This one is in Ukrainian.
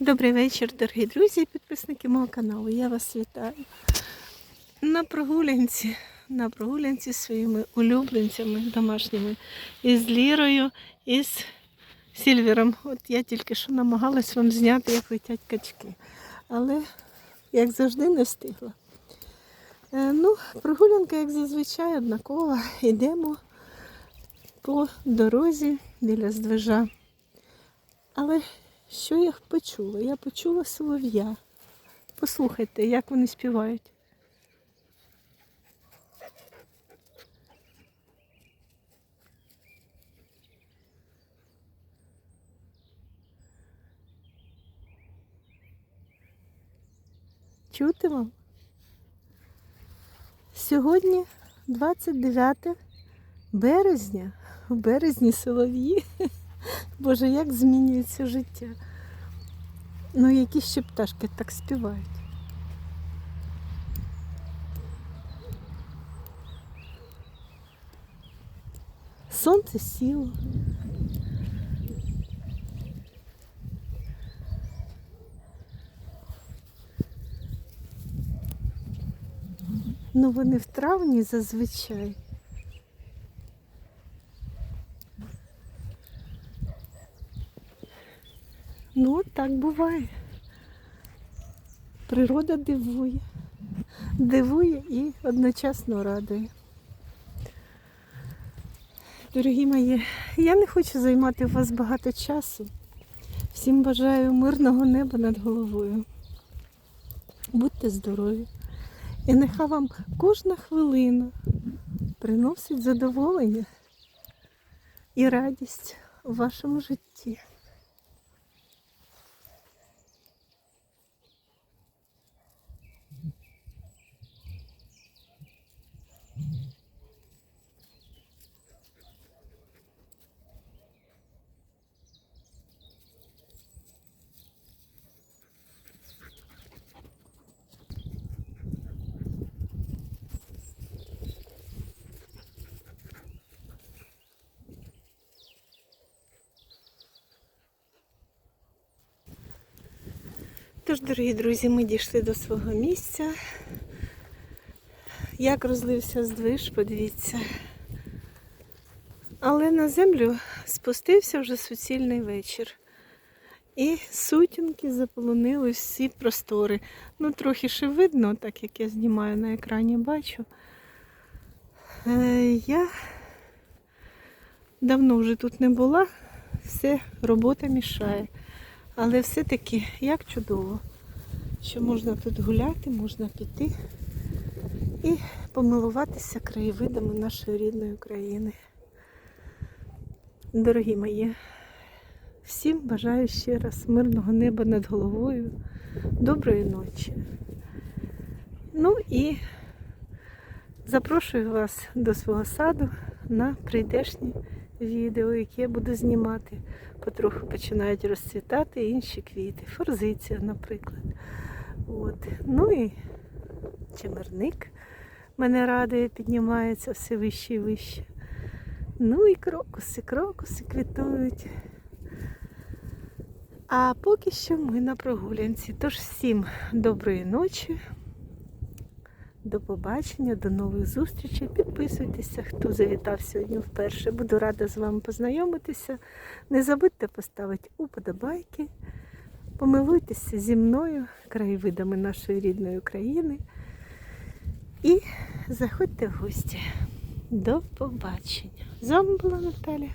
Добрий вечір, дорогі друзі і підписники мого каналу. Я вас вітаю. На прогулянці, на прогулянці своїми улюбленцями домашніми. Із Лірою, і з Сільвером. От я тільки що намагалась вам зняти, як летять качки. Але, як завжди, не встигла. Е, ну, прогулянка, як зазвичай, однакова. Йдемо по дорозі біля здвижа. Але що я почула? Я почула солов'я. Послухайте, як вони співають. Чути вам? Сьогодні 29 березня. В березні солов'ї. Боже, як змінюється життя. Ну, які ще пташки так співають. Сонце сіло. Ну, вони в травні зазвичай. Ну, так буває. Природа дивує. Дивує і одночасно радує. Дорогі мої, я не хочу займати у вас багато часу. Всім бажаю мирного неба над головою. Будьте здорові. І нехай вам кожна хвилина приносить задоволення і радість у вашому житті. Тож, дорогі друзі, ми дійшли до свого місця. Як розлився здвиж, подивіться. Але на землю спустився вже суцільний вечір. І сутінки заполонили всі простори. Ну, трохи ще видно, так як я знімаю на екрані, бачу. Е, я давно вже тут не була, все, робота мішає. Але все-таки як чудово, що можна тут гуляти, можна піти і помилуватися краєвидами нашої рідної країни. Дорогі мої, всім бажаю ще раз мирного неба над головою, доброї ночі. Ну і запрошую вас до свого саду на прийдешні відео, які я буду знімати. Потроху починають розцвітати інші квіти. Форзиція, наприклад. От. Ну і чемерник мене радує, піднімається все вище і вище. Ну і крокуси, крокуси квітують. А поки що ми на прогулянці. Тож всім доброї ночі. До побачення, до нових зустрічей. Підписуйтеся, хто завітав сьогодні вперше. Буду рада з вами познайомитися. Не забудьте поставити уподобайки. Помилуйтеся зі мною, краєвидами нашої рідної України. І заходьте в гості. До побачення. З вами була Наталя.